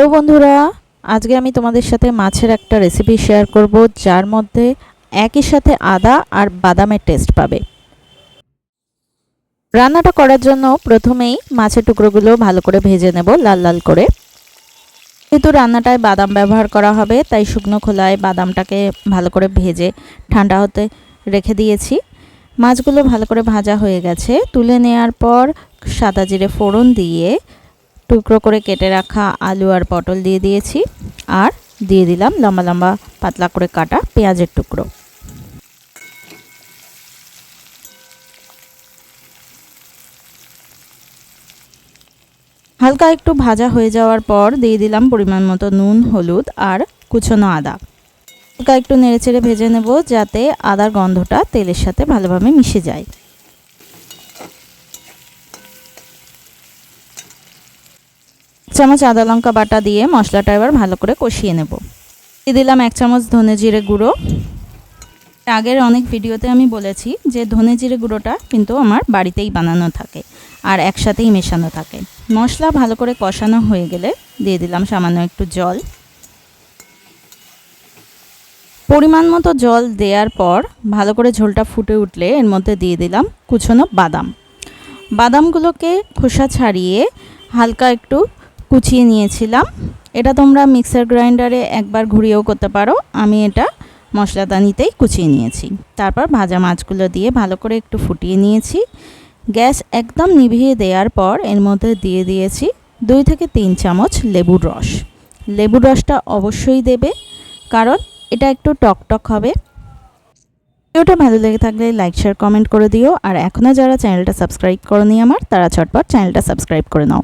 তো বন্ধুরা, আজকে আমি তোমাদের সাথে মাছের একটা রেসিপি শেয়ার করব, যার মধ্যে একই সাথে আদা আর বাদামের টেস্ট পাবে। রান্নাটা করার জন্য প্রথমেই মাছের টুকরোগুলো ভালো করে ভেজে নেব লাল লাল করে। যেহেতু রান্নাটায় বাদাম ব্যবহার করা হবে, তাই শুকনো খোলায় বাদামটাকে ভালো করে ভেজে ঠান্ডা হতে রেখে দিয়েছি। মাছগুলো ভালো করে ভাজা হয়ে গেছে। তুলে নেওয়ার পর সাদা জিরে ফোড়ন দিয়ে টুকরো করে কেটে রাখা আলু আর পটল দিয়ে দিয়েছি। আর দিয়ে দিলাম লম্বা লম্বা পাতলা করে কাটা পেঁয়াজের টুকরো। হালকা একটু ভাজা হয়ে যাওয়ার পর দিয়ে দিলাম পরিমাণ মতো নুন, হলুদ আর কুচনো আদা। হালকা একটু নেড়েচেড়ে ভেজে নেব যাতে আদার গন্ধটা তেলের সাথে ভালোভাবে মিশে যায়। চামচ আদা লঙ্কা বাটা দিয়ে মশলাটা এবার ভালো করে কষিয়ে নেব। দিয়ে দিলাম এক চামচ ধনে জিরে গুঁড়ো। আগের অনেক ভিডিওতে আমি বলেছি যে ধনে জিরে গুঁড়োটা কিন্তু আমার বাড়িতেই বানানো থাকে আর একসাথেই মেশানো থাকে। মশলা ভালো করে কষানো হয়ে গেলে দিয়ে দিলাম সামান্য একটু জল। পরিমাণ মতো জল দেওয়ার পর ভালো করে ঝোলটা ফুটে উঠলে এর মধ্যে দিয়ে দিলাম কুচনো বাদাম। বাদামগুলোকে খোসা ছাড়িয়ে হালকা একটু কুচিয়ে নিয়েছিলাম। এটা তোমরা মিক্সার গ্রাইন্ডারে একবার ঘুরিয়েও করতে পারো। আমি এটা মশলাদানিতেই কুচিয়ে নিয়েছি। তারপর ভাজা মাছগুলো দিয়ে ভালো করে একটু ফুটিয়ে নিয়েছি। গ্যাস একদম নিভিয়ে দেওয়ার পর এর মধ্যে দিয়ে দিয়েছি দুই থেকে তিন চামচ লেবুর রস। লেবুর রসটা অবশ্যই দেবে, কারণ এটা একটু টক টক হবে। ভিডিওটা ভালো লেগে থাকলে লাইক শেয়ার কমেন্ট করে দিও। আর এখনও যারা চ্যানেলটা সাবস্ক্রাইব করনি আমার, তারা চটপট চ্যানেলটা সাবস্ক্রাইব করে নাও।